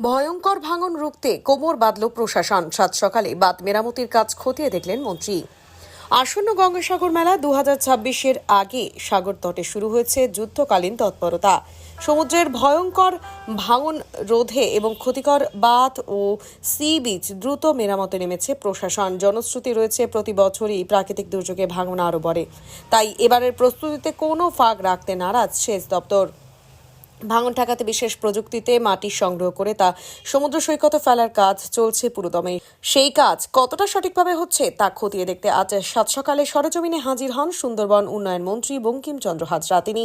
ভয়ঙ্কর ভাঙন রুখতে কোমর বাঁধল প্রশাসন। সাত সকালে বাঁধ মেরামতির কাজ খতিয়ে দেখলেন মন্ত্রী। আসন্ন গঙ্গাসাগর মেলা দু হাজার আগে সাগর তটে শুরু হয়েছে যুদ্ধকালীন তৎপরতা। সমুদ্রের ভয়ঙ্কর ভাঙন রোধে এবং ক্ষতিকর বাঁধ ও সি বিচ দ্রুত মেরামতে নেমেছে প্রশাসন। জনশ্রুতি রয়েছে, প্রতি বছরই প্রাকৃতিক দুর্যোগে ভাঙন আরও বড়ে। তাই এবারের প্রস্তুতিতে কোনো ফাঁক রাখতে নারাজ সেচ দপ্তর। ভাঙন ঠেকাতে বিশেষ প্রযুক্তিতে মাটি সংগ্রহ করে তা সমুদ্র সৈকতে ফেলার কাজ চলছে পুরোদমে। সেই কাজ কতটা সঠিকভাবে হচ্ছে তা খতিয়ে দেখতে আজ সাত সকালে সরেজমিনে হাজির হন সুন্দরবন উন্নয়ন মন্ত্রী বঙ্কিমচন্দ্র হাজরা। তিনি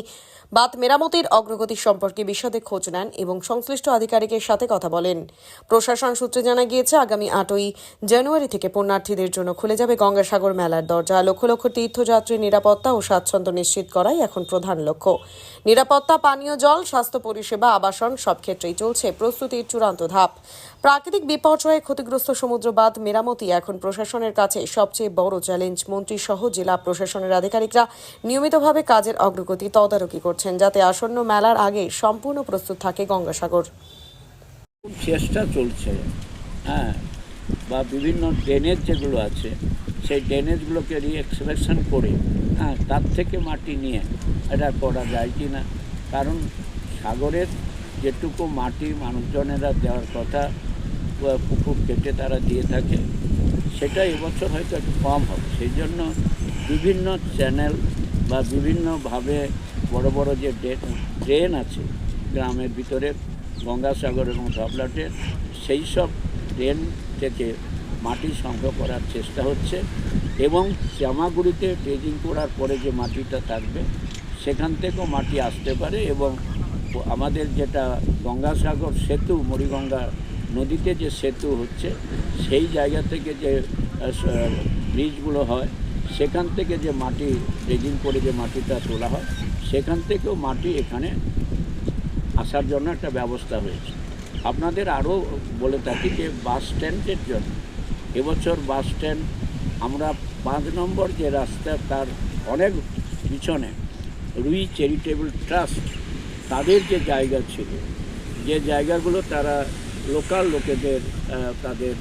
বাঁধ মেরামতির অগ্রগতি সম্পর্কে বিশদে খোঁজ নেন এবং সংশ্লিষ্ট আধিকারিকের সাথে কথা বলেন। প্রশাসন সূত্রে জানা গিয়েছে, আগামী আটই জানুয়ারি থেকে পুণ্যার্থীদের জন্য খুলে যাবে গঙ্গাসাগর মেলার দরজা। লক্ষ লক্ষ তীর্থযাত্রীর নিরাপত্তা ও স্বাচ্ছন্দ্য নিশ্চিত করাই এখন প্রধান লক্ষ্য। নিরাপত্তা, পানীয় জল স্বাস্থ্য, পরিষেবা, আবাসন সব ক্ষেত্রেই চলছে প্রস্তুতির চূড়ান্ত ধাপ। প্রাকৃতিক বিপর্যয়ে, ক্ষতিগ্রস্ত সমুদ্র বাঁধ, মেরামতি এখন প্রশাসনের কাছে সবচেয়ে বড় চ্যালেঞ্জ। মন্ত্রী সহ জেলা প্রশাসনের আধিকারিকরা নিয়মিতভাবে কাজের অগ্রগতি তদারকি করছেন, যাতে আসন্ন মেলার আগে সম্পূর্ণ প্রস্তুত থাকে গঙ্গাসাগর। চেষ্টা চলছে। হ্যাঁ বা বিভিন্ন ড্রেনেজ যেগুলো আছে, সেই ড্রেনেজগুলোকে রিএক্সপ্রেশন করে হ্যাঁ তার থেকে মাটি নিয়ে এটা করা যায় কি না কারণ সাগরের যেটুকু মাটি মানুষজনেরা দেওয়ার কথা পুকুর কেটে তারা দিয়ে থাকে, সেটা এবছর হয়তো একটু কম হবে। সেই জন্য বিভিন্ন চ্যানেল বা বিভিন্নভাবে বড় বড় যে ড্রেন আছে গ্রামের ভিতরে, গঙ্গাসাগর এবং ধবলাটের, সেই সব ড্রেন থেকে মাটি সংগ্রহ করার চেষ্টা হচ্ছে এবং জামাগুড়িতে ড্রেজিং করার পরে যে মাটিটা থাকবে, সেখান থেকেও মাটি আসতে পারে এবং আমাদের যেটা গঙ্গাসাগর সেতু, মরিগঙ্গা নদীতে যে সেতু হচ্ছে, সেই জায়গা থেকে যে ব্রিজগুলো হয়, সেখান থেকে যে মাটি ড্রেজিং করে যে মাটিটা তোলা হয়, সেখান থেকেও মাটি এখানে আসার জন্য একটা ব্যবস্থা হয়েছে। আপনাদের আরও বলে থাকি যে বাস স্ট্যান্ডের জন্য এবছর বাস স্ট্যান্ড, আমরা পাঁচ নম্বর যে রাস্তা, তার অনেক পিছনে রুই চ্যারিটেবল ট্রাস্ট তাদের যে জায়গা ছিল, যে জায়গাগুলো তারা লোকাল লোকেদের তাদের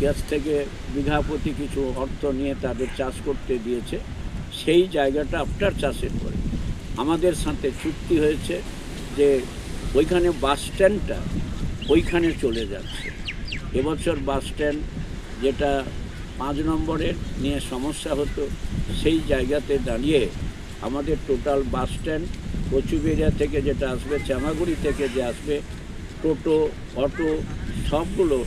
গ্যাস থেকে বিঘা প্রতি কিছু অর্থ নিয়ে তাদের চাষ করতে দিয়েছে, সেই জায়গাটা আফটার চাষের পরে আমাদের সাথে চুক্তি হয়েছে যে ওইখানে বাস স্ট্যান্ডটা ওইখানে চলে যাচ্ছে। এবছর বাস স্ট্যান্ড যেটা পাঁচ নম্বরের নিয়ে সমস্যা হতো, সেই জায়গাতে দাঁড়িয়ে আমাদের টোটাল বাস স্ট্যান্ড কচুবেড়িয়া থেকে যেটা আসবে চামাগুড়ি থেকে যে আসবে, টোটো, অটো, সবগুলো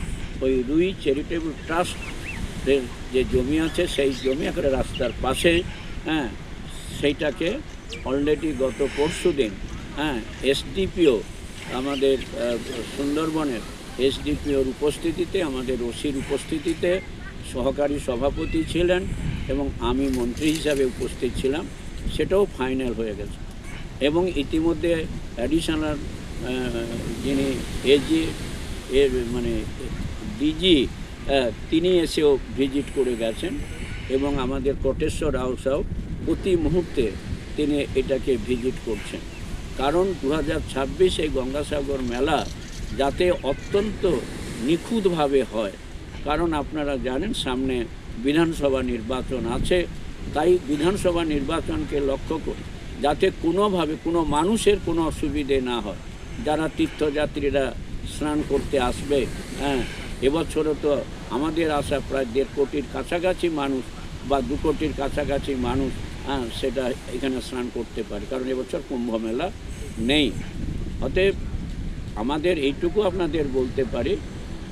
ওই রুই চ্যারিটেবল ট্রাস্টের যে জমি আছে, সেই জমি একটা রাস্তার পাশে হ্যাঁ সেইটাকে অলরেডি গত পরশু দিন হ্যাঁ এসডিপিও আমাদের সুন্দরবনের এসডিপিওর উপস্থিতিতে, আমাদের ওসির উপস্থিতিতে সহকারী সভাপতি ছিলেন এবং আমি মন্ত্রী হিসাবে উপস্থিত ছিলাম, সেটাও ফাইনাল হয়ে গেছে। এবং ইতিমধ্যে অ্যাডিশনাল যিনি এজি এর মানে ডিজি তিনি এসেও ভিজিট করে গেছেন এবং আমাদের কোটেশ্বর হাউসও প্রতি মুহূর্তে তিনি এটাকে ভিজিট করছেন। কারণ দু হাজার ছাব্বিশ এই গঙ্গাসাগর মেলা যাতে অত্যন্ত নিখুঁতভাবে হয়, কারণ আপনারা জানেন সামনে বিধানসভা নির্বাচন আছে, তাই বিধানসভা নির্বাচনকে লক্ষ্য করে যাতে কোনোভাবে কোনো মানুষের কোনো অসুবিধে না হয়। যারা তীর্থযাত্রীরা স্নান করতে আসবে হ্যাঁ এবছরও তো আমাদের আশা প্রায় দেড় কোটির কাছাকাছি মানুষ বা দু কোটির কাছাকাছি মানুষ হ্যাঁ সেটা এখানে স্নান করতে পারে। কারণ এবছর কুম্ভ মেলা নেই। অতএব আমাদের এইটুকু আপনাদের বলতে পারি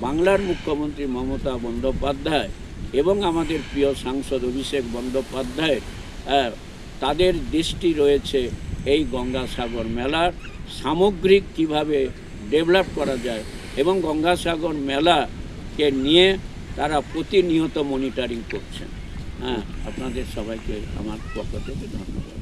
বাংলার মুখ্যমন্ত্রী মমতা বন্দ্যোপাধ্যায় এবং আমাদের প্রিয় সাংসদ অভিষেক বন্দ্যোপাধ্যায়ের আহ, তাদের দৃষ্টি রয়েছে এই গঙ্গাসাগর মেলার সামগ্রিক কীভাবে ডেভেলপ করা যায় এবং গঙ্গাসাগর মেলাকে নিয়ে তারা প্রতিনিয়ত মনিটারিং করছেন। হ্যাঁ আপনাদের সবাইকে আমার পক্ষ থেকে ধন্যবাদ।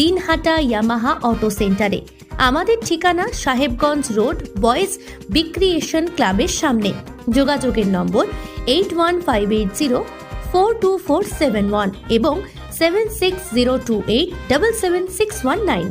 দিনহাটা ইয়ামাহা অটো সেন্টারে। আমাদের ঠিকানা সাহেবগঞ্জ রোড, বয়েজ বিক্রিয়েশন ক্লাবের সামনে। যোগাযোগের নম্বর eight one five eight zero four two four seven one এবং seven six zero two eight double seven six one nine